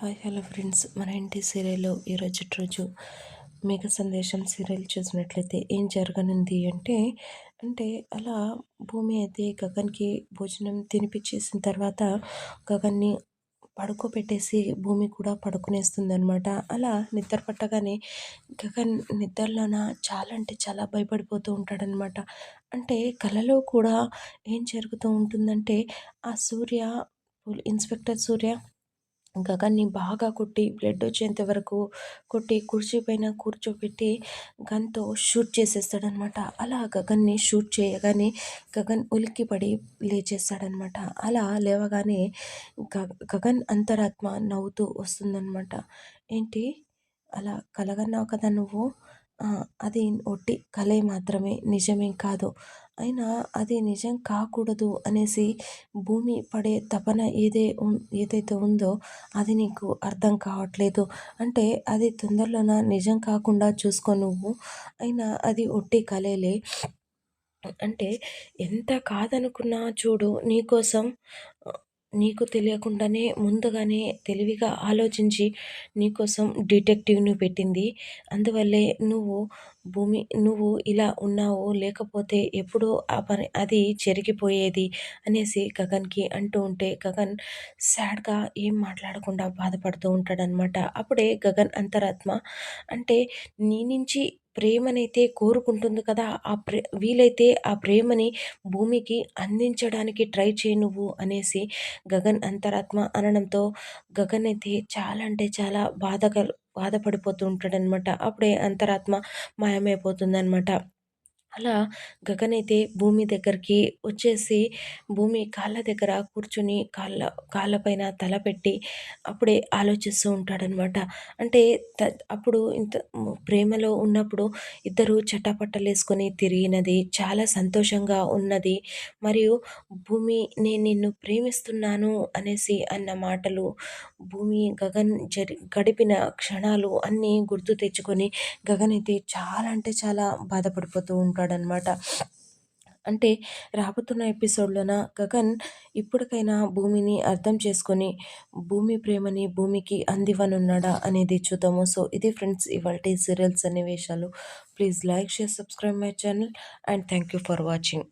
Hi hello friends. మన ఇంటి సీరియల్లో ఈరోజు రోజు మేఘ సందేశం సీరియల్ చూసినట్లయితే ఏం జరగనుంది అంటే అంటే అలా భూమి అయితే గగన్కి భోజనం తినిపించేసిన తర్వాత గగన్ని పడుకోబెట్టేసి భూమి కూడా పడుకునేస్తుంది అనమాట అలా నిద్ర పట్టగానే గగన్ నిద్రలోన చాలా అంటే చాలా భయపడిపోతూ ఉంటాడనమాట అంటే కలలో కూడా ఏం జరుగుతూ ఉంటుందంటే ఆ సూర్య ఇన్స్పెక్టర్ సూర్య గగన్ని బాగా కొట్టి బ్లడ్ వచ్చేంత వరకు కొట్టి కుర్చీ పైన కూర్చోబెట్టి గన్తో షూట్ చేసేస్తాడనమాట. అలా గగన్ని షూట్ చేయగానే గగన్ ఉలిక్కిపడి లేచేస్తాడనమాట. అలా లేవగానే గగన్ అంతరాత్మ నవ్వుతూ వస్తుందనమాట. ఏంటి? అలా కలగన్నావు కదా నువ్వు? అది ఒట్టి కలే మాత్రమే నిజమేం కాదు. అయినా అది నిజం కాకూడదు అనేసి భూమి పడే తపన ఏదే ఏదైతే ఉందో అది నీకు అర్థం కావట్లేదు. అంటే అది తొందరలోన నిజం కాకుండా చూసుకో నువ్వు. అయినా అది ఒట్టి కలేలే. అంటే ఎంత కాదనుకున్నా చూడు నీకోసం నీకు తెలియకుండానే ముందుగానే తెలివిగా ఆలోచించి నీకోసం డిటెక్టివ్ని పెట్టింది. అందువల్లే నువ్వు భూమి నువ్వు ఇలా ఉన్నావు లేకపోతే ఎప్పుడో ఆ పని అది జరిగిపోయేది అనేసి గగన్కి అంటూ ఉంటే గగన్ సాడ్గా ఏం మాట్లాడకుండా బాధపడుతూ ఉంటాడనమాట అప్పుడే గగన్ అంతరాత్మ అంటే నీ నుంచి ప్రేమనైతే కోరుకుంటుంది కదా ఆ ప్రే వీలైతే ఆ ప్రేమని భూమికి అందించడానికి ట్రై చేయి నువ్వు అనేసి గగన్ అంతరాత్మ అనడంతో గగన్ అయితే చాలా అంటే చాలా బాధగా బాధపడిపోతూ ఉంటాడనమాట అప్పుడే అంతరాత్మ మాయమైపోతుందనమాట అలా గగన్ అయితే భూమి దగ్గరికి వచ్చేసి భూమి కాళ్ళ దగ్గర కూర్చుని కాళ్ళ కాళ్ళపైన తల పెట్టి అప్పుడే ఆలోచిస్తూ ఉంటాడనమాట అంటే త అప్పుడు ఇంత ప్రేమలో ఉన్నప్పుడు ఇద్దరు చట్టపట్టలేసుకొని తిరిగినది చాలా సంతోషంగా ఉన్నది. మరియు భూమి నేను నిన్ను ప్రేమిస్తున్నాను అనేసి అన్న మాటలు భూమి గగన్ జరి గడిపిన క్షణాలు అన్నీ గుర్తు తెచ్చుకొని గగన్ అయితే చాలా అంటే చాలా బాధపడిపోతూ ఉంటాడనమాట అంటే రాబోతున్న ఎపిసోడ్లోన గగన్ ఇప్పటికైనా భూమిని అర్థం చేసుకొని భూమి ప్రేమని భూమికి అందివనున్నాడా అనేది చూద్దాము. సో ఇది ఫ్రెండ్స్ ఇవాళ సీరియల్స్ సన్నివేశాలు. Please like share subscribe my channel and thank you for watching.